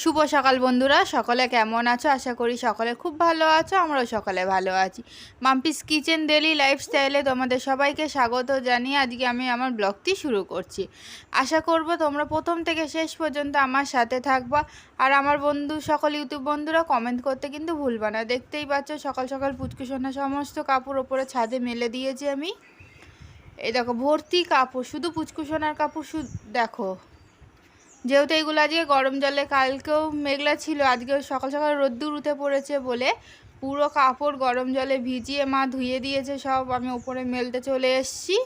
শুভ সকাল বন্ধুরা, সকলে কেমন আছো? আশা করি সকলে খুব ভালো আছো, আমরাও সকলে ভালো আছি। মাম্পিস কিচেন ডেলি লাইফস্টাইলে তোমাদের সবাইকে স্বাগত জানিয়ে আজকে আমি আমার ব্লগটি শুরু করছি। আশা করব তোমরা প্রথম থেকে শেষ পর্যন্ত আমার সাথে থাকবা আর আমার বন্ধু, সকল ইউটিউব বন্ধুরা কমেন্ট করতে কিন্তু ভুলবা না। দেখতেই পাচ্ছ সকাল সকাল পুচকুসোনা সমস্ত কাপড় ওপরে ছাদে মেলে দিয়েছি আমি। এই দেখো, ভর্তি কাপড়, শুধু পুচকুসোনার কাপড়, শুধু দেখো। যেহেতু এইগুলো আজকে গরম জলে, কালকেও মেঘলা ছিল, আজকেও সকাল সকাল রোদ্দুর উঠে পড়েছে বলে পুরো কাপড় গরম জলে ভিজিয়ে মা ধুয়ে দিয়েছে সব, আমি উপরে মেলতে চলে এসেছি।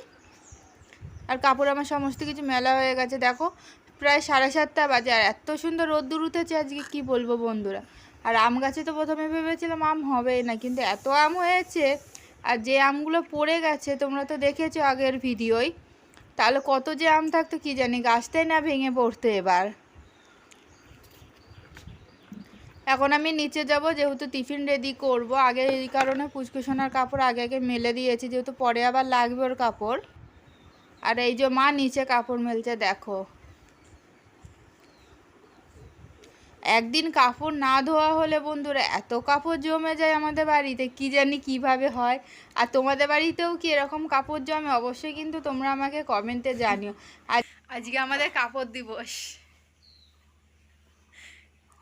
আর কাপড় আমার সমস্ত কিছু মেলা হয়ে গেছে, দেখো প্রায় সাড়ে সাতটা বাজে, আর এত সুন্দর রোদ্দুর উঠেছে আজকে, কি বলব বন্ধুরা? আর আম গাছে তো প্রথমে ভেবেছিলাম আম হবেই না, কিন্তু এত আম হয়েছে, আর যে আমগুলো পড়ে গেছে, তোমরা তো দেখেছ আগের ভিডিওয় তাহলে কত যে আম থাকতো কি জানি, গাছটাই না ভেঙে পড়তো এবার। এখন আমি নিচে যাব, যেহেতু টিফিন রেডি করব। আগে এই কারণে পুচকুসোনার কাপড় আগে আগে মেলে দিয়েছি, যেহেতু পরে আবার লাগবে ওর কাপড়। আর এই যে মা, নিচে কাপড় মেলছে, দেখো। একদিন কাপড় না ধোয়া হলে বন্ধুরা, এত কাপড় জমে যায় আমাদের বাড়িতে, কি জানি কীভাবে হয়। আর তোমাদের বাড়িতেও কি এরকম কাপড় জমে? অবশ্যই কিন্তু তোমরা আমাকে কমেন্টে জানিও। আজ, আজকে আমাদের কাপড় দিবস।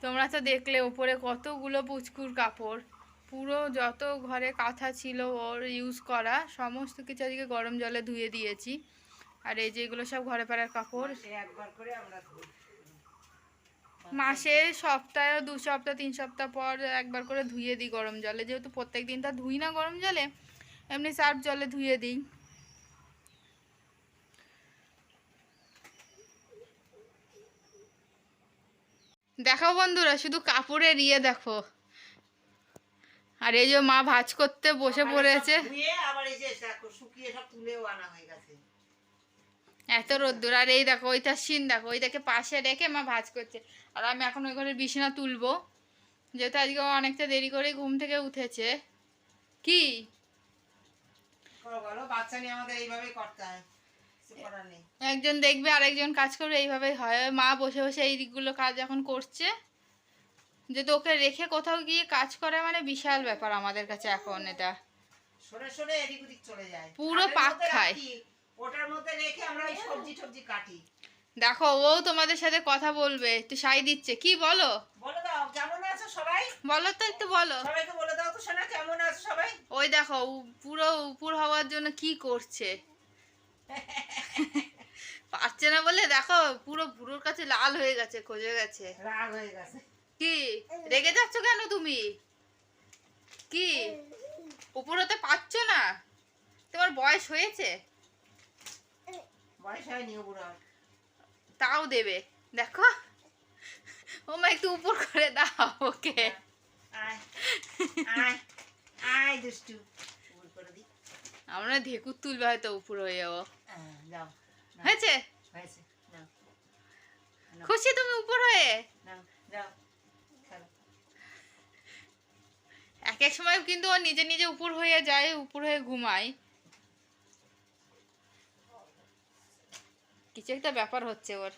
তোমরা তো দেখলে ওপরে কতগুলো পুচকুর কাপড়। পুরো যত ঘরে কাঁথা ছিল ওর ইউজ করা, সমস্ত কিছু আজকে গরম জলে ধুয়ে দিয়েছি। আর এই যে এগুলো সব ঘরে পাড়ার কাপড়। একবার করে আমরা। মাসে সপ্তাহে দু সপ্তাহ তিন সপ্তাহ পর একবার করে ধুয়ে দিই গরম জলে। যেহেতু প্রত্যেক দিন তা ধুই না গরম জলে এমনি সার্ফ জলে ধুয়ে দিই। দেখো বন্ধুরা শুধু কাপড়ের ইয়ে দেখো। আর এই যে মা ভাজ করতে বসে পড়েছে। আবার এই যে দেখো শুকিয়ে সব তুলেও আনা হয়ে গেছে। এত রোদ্দুর আর এই দেখো ওইটা সিন দেখো ওইটাকে পাশে রেখে মা ভাজ করছে। আর আমি এখন ওই ঘরে বিছানা তুলবো। যেহেতু আজকে অনেকটা দেরি করে ঘুম থেকে উঠেছে। কি? করো বলো বাচ্চা নিয়ে আমাদের এইভাবেই করতে হয়। কিছু করার নেই। একজন দেখবে আরেকজন কাজ করবে এইভাবেই হয়। মা বসে বসে এই দিকগুলো কাজ এখন করছে। যেহেতু ওকে রেখে কোথাও গিয়ে কাজ করা মানে বিশাল ব্যাপার আমাদের কাছে এখন এটা। পুরো পাক খায়। ওটার মধ্যে রেখে আমরা ওই সবজি টবজি কাটি। দেখো ও তোমাদের সাথে কথা বলবে একটু সাই দিচ্ছে। কি বলো? বলে দাও কেমন আছো সবাই? বলো তো একটু বলো। সবাইকে বলে দাও তো শোনা কেমন আছো সবাই? ওই দেখো পুরো উপর হওয়ার জন্য কি করছে? পারছে না বলে দেখো পুরো বুড়োর কাছে লাল হয়ে গেছে খোঁজে গেছে। রাগ হয়ে গেছে। কি? রেগে যাচ্ছ কেন তুমি? কি? উপর হতে পারছ না? তোমার বয়স হয়েছে? তাও দেবে। দেখো। ও মা একটু উপর করে দাও ওকে। আয় আয় আয় দুষ্টু। করে দি। আমরা ঢেকুর তুলবে হয়তো উপর হয়ে যাব। যাও। হয়েছে? খুশি তুমি উপর হয়ে? যাও এক এক সময় কিন্তু ও নিজে নিজে উপর হয়ে যায় উপর হয়ে ঘুমায়। কিছু একটা ব্যাপার হচ্ছে ওর।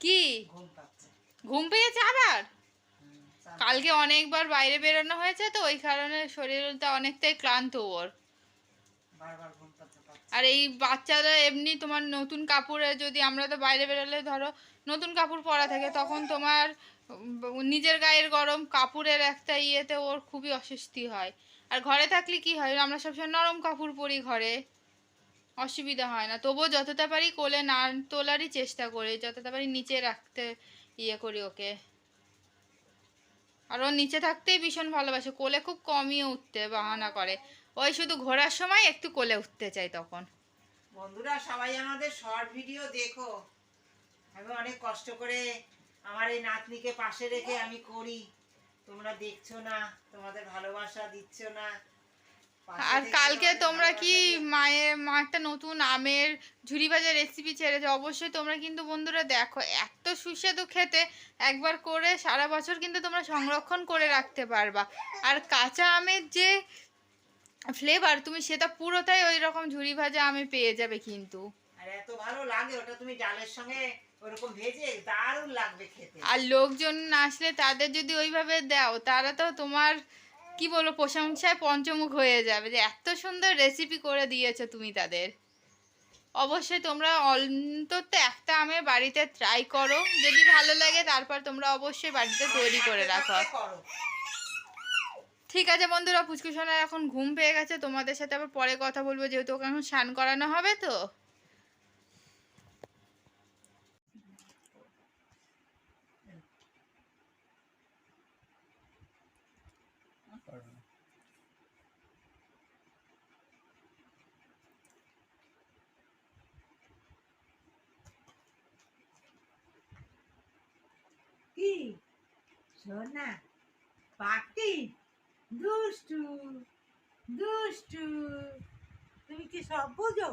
কি? ঘুম পেয়েছে আবার? কালকে অনেকবার বাইরে বেরোনো হয়েছে তো ওই কারণে শরীরটা অনেকটাই ক্লান্ত ওর। আর এই বাচ্চারা এমনি তোমার নতুন কাপড়ে যদি আমরা তো বাইরে বেরোলে ধরো নতুন কাপড় পরা থাকে তখন তোমার নিজের গায়ের গরম কাপড়ের একটা ইয়েতে ওর খুবই অস্বস্তি হয়। আর ঘরে থাকলে কি হয়? আমরা সবসময় নরম কাপড় পরি ঘরে। অসুবিধা হয় না। তবুও যতটা পারি কোলে না তোলারই চেষ্টা করি, যতটা পারি নিচে রাখতে ইয়ে করি ওকে। আর ও নিচে থাকতেই ভীষণ ভালোবাসে, কোলে খুব কমই উঠতে বাহানা করে। ওই শুধু ঘোরার সময় একটু কোলে উঠতে চাই তখন। বন্ধুরা, সবাই আমাদের শর্ট ভিডিও দেখো। আমি অনেক কষ্ট করে আমার এই নাতনিকে পাশে রেখে আমি করি। তোমরা দেখছ না, তোমাদের ভালোবাসা দিচ্ছ না। আর কালকে তোমরা কি মায়ের মা একটা নতুন আমের ঝুড়ি ভাজার রেসিপি ছেড়েছে অবশ্যই তোমরা কিন্তু বন্ধুরা দেখো এত সুস্বাদু খেতে একবার করে সারা বছর কিন্তু তোমরা সংরক্ষণ করে রাখতে পারবা। আর কাঁচা আমের যে ফ্লেভার তুমি সেটা পুরোটাই ওই রকম ঝুরি ভাজা আমে পেয়ে যাবে কিন্তু। আর এত ভালো লাগে ওটা তুমি ডালের সঙ্গে ওরকম ভেজে দারুণ লাগবে খেতে। আর লোকজন না আসলে তাদের যদি ওইভাবে দাও তারা তো তোমার কি বলব, প্রশংসায় পঞ্চমুখ হয়ে যাবে যে এত সুন্দর রেসিপি করে দিয়েছ তুমি তাদের। অবশ্যই তোমরা অন্তত একটা আমের বাড়িতে ট্রাই করো। যদি ভালো লাগে তারপর তোমরা অবশ্যই বাড়িতে তৈরি করে রাখো। ঠিক আছে বন্ধুরা পুচকুসোনার এখন ঘুম পেয়ে গেছে, তোমাদের সাথে আবার পরে কথা বলব, যেহেতু ওকে এখন স্নান করানো হবে তো কি সোনা পাখি দুষ্টু দুষ্টু তুমি কি সব বোঝো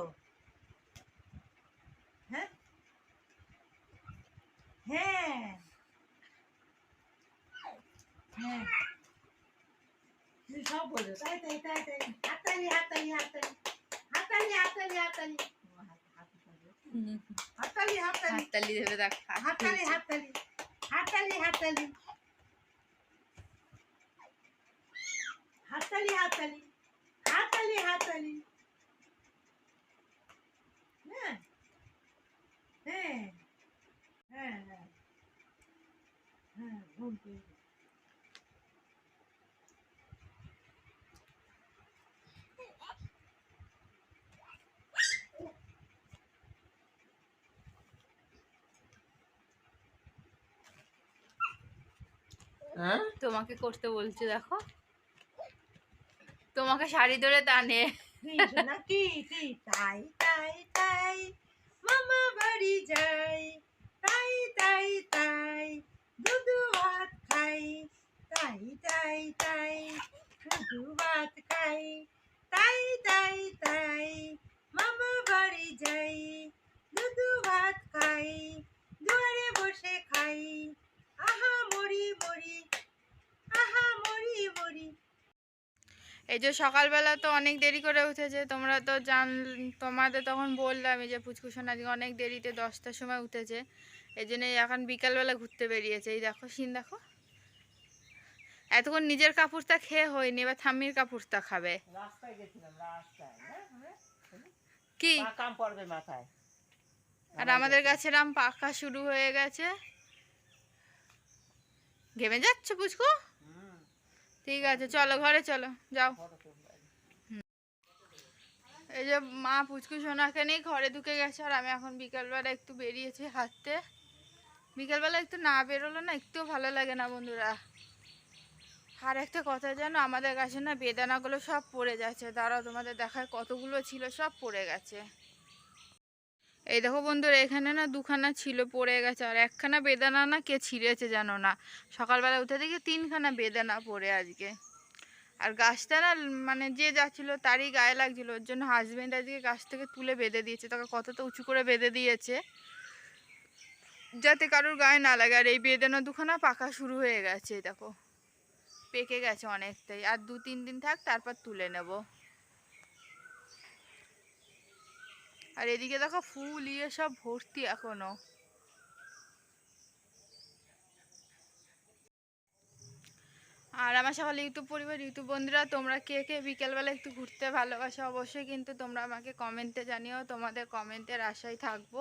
হ্যাঁ হ্যাঁ হ্যাঁ তুমি সব বোঝো তাই তাই তাই তাই হাতালি হাতালি হাতালি হাতালি হাতালি হাতালি ও, হাত- হাত উঠাবে। হাতালি হাতালি হাততালি দেবে দেখ হাতালি হাতালি হাতালি হাতালি হাতালি हाताली हाताली हाताली हाताली ना हाँ? हाँ? তোমাকে করতে বলছি দেখো। তোমাকে শাড়ি ধরে টানে। তাই তাই তাই, মামা বাড়ি যাই। তাই তাই তাই, দুধু ভাত খাই। তাই তাই তাই, দুধু ভাত খাই। তাই তাই তাই, মামা বাড়ি যাই, দুধু ভাত খাই। এই যে সকালবেলা তো অনেক দেরি করে উঠেছে তোমরা তো জান তোমাদের তখন বললাম এই যে পুচকুসোন আজকে অনেক দেরিতে দশটার সময় উঠেছে এই জন্য এখন বিকালবেলা ঘুরতে বেরিয়েছে। এই দেখো সিন দেখো। এতক্ষণ নিজের কাপড়টা খেয়ে হয়নি এবার থাম্মির কাপড়টা খাবে। রাস্তায় হ্যাঁ হ্যাঁ কি? মাথায়। আর আমাদের কাছে রাম পাকা শুরু হয়ে গেছে। ঘেমে যাচ্ছে পুচকু? ঠিক আছে, চলো, ঘরে চলো, যাও। এই যে মা পুচকু সোনাকে নিয়ে ঘরে ঢুকে গেছে, আর আমি এখন বিকালবেলা একটু বেরিয়েছি হাঁটতে। বিকালবেলা একটু না বেরোলো না একটু ভালো লাগে না বন্ধুরা। আর একটা কথা জানো, আমাদের কাছে না বেদানাগুলো সব পড়ে যাচ্ছে। দাঁড়াও, তোমাদের দেখায় কতগুলো ছিল, সব পড়ে গেছে। এই দেখো বন্ধুরা, এখানে না দুখানা ছিল, পড়ে গেছে। আর একখানা বেদানা না কে ছিঁড়েছে জানো না? সকালবেলা উঠে দেখি তিনখানা বেদানা পড়ে আজকে। আর গাছটা না মানে যে যাচ্ছিল তারই গায়ে লাগছিল। ওর জন্য হাজবেন্ড আজকে গাছ থেকে তুলে বেঁধে দিয়েছে। তাকে কতটা উঁচু করে বেঁধে দিয়েছে, যাতে কারোর গায়ে না লাগে। আর এই বেদানা দুখানা পাকা শুরু হয়ে গেছে, দেখো। পেকে গেছে অনেকটাই। আর দু তিন দিন থাক, তারপর তুলে নেব। আর এদিকে দেখো ফুল ইয়ে সব ভর্তি এখনও। আর আমার সকল ইউটিউব পরিবার, ইউটিউব বন্ধুরা, তোমরা কে কে বিকেলবেলা একটু ঘুরতে ভালোবাসো অবশ্যই কিন্তু তোমরা আমাকে কমেন্টে জানিও, তোমাদের কমেন্টের আশায় থাকব।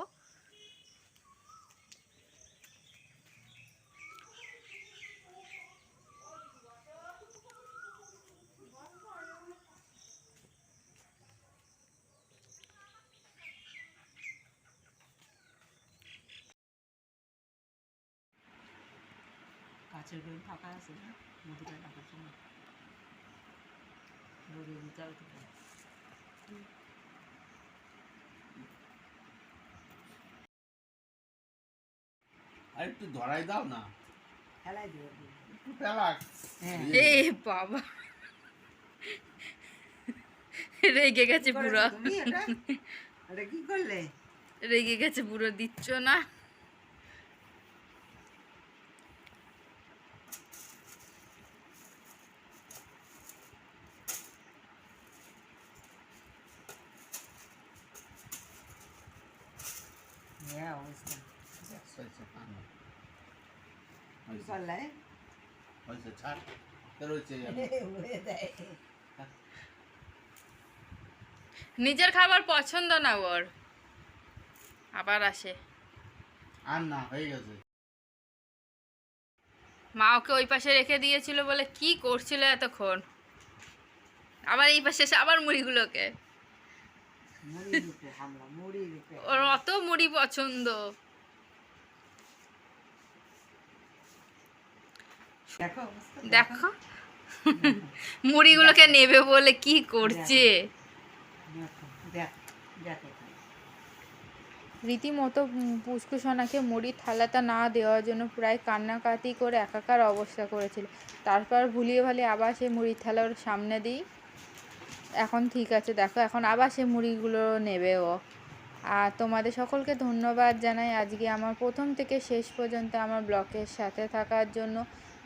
কাছের বই ফাঁকা আছে না মুদিটা রাখার জন্য মুড়িয়ে দিতে হবে। আর একটু ধরাই দাও না ফেলাই দিও একটু হ্যাঁ এ বাবা রেগে গেছে পুরো এটা কি করলে? রেগে গেছে পুরো দিচ্ছ না হ্যাঁ অবস্থা নিজের খাবার পছন্দ না ওর। আবার আসে। মা ওকে ওই পাশে রেখে দিয়েছিল বলে কি করছিল এতক্ষণ? আবার এই পাশে আবার মুড়িগুলোকে। ওর অত মুড়ি পছন্দ। দেখো মুড়িগুলোকে নেবে বলে কি করছে? দেখো দেখ দেখো রীতিমতো পুষ্কুসোনাকে মুড়ি থালাটা না দেওয়ার জন্য প্রায় কান্নাকাটি করে একাকার অবস্থা করেছিল। তারপর ভুলিয়ে ভালিয়ে আবার সেই মুড়ির থালা ওর সামনে দিই। এখন ঠিক আছে দেখো এখন আবার সে মুড়িগুলো নেবে ও। আর তোমাদের সকলকে ধন্যবাদ জানাই আজকে আমার প্রথম থেকে শেষ পর্যন্ত আমার ব্লগের সাথে থাকার জন্য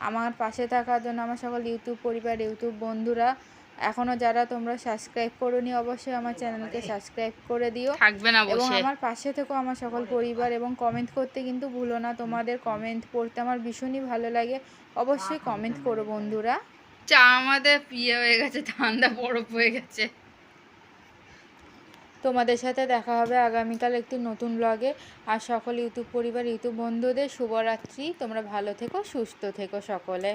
আমার পাশে থাকার জন্য আমার সকল ইউটিউব পরিবার ইউটিউব বন্ধুরা। এখনও যারা তোমরা সাবস্ক্রাইব করোনি অবশ্যই আমার চ্যানেলকে সাবস্ক্রাইব করে দিও। এবং আমার পাশে থেকেও আমার সকল পরিবার এবং কমেন্ট করতে কিন্তু ভুলো না। তোমাদের কমেন্ট পড়তে আমার ভীষণই ভালো লাগে। অবশ্যই কমেন্ট করো বন্ধুরা। চা আমাদের প্রিয় হয়ে গেছে ঠান্ডা বরফ হয়ে গেছে। তোমাদের সাথে দেখা হবে আগামীকাল একটি নতুন ব্লগে আর সকল ইউটিউব পরিবার, ইউটিউব বন্ধুদের শুভরাত্রি। তোমরা ভালো থেকো, সুস্থ থেকো সকলে।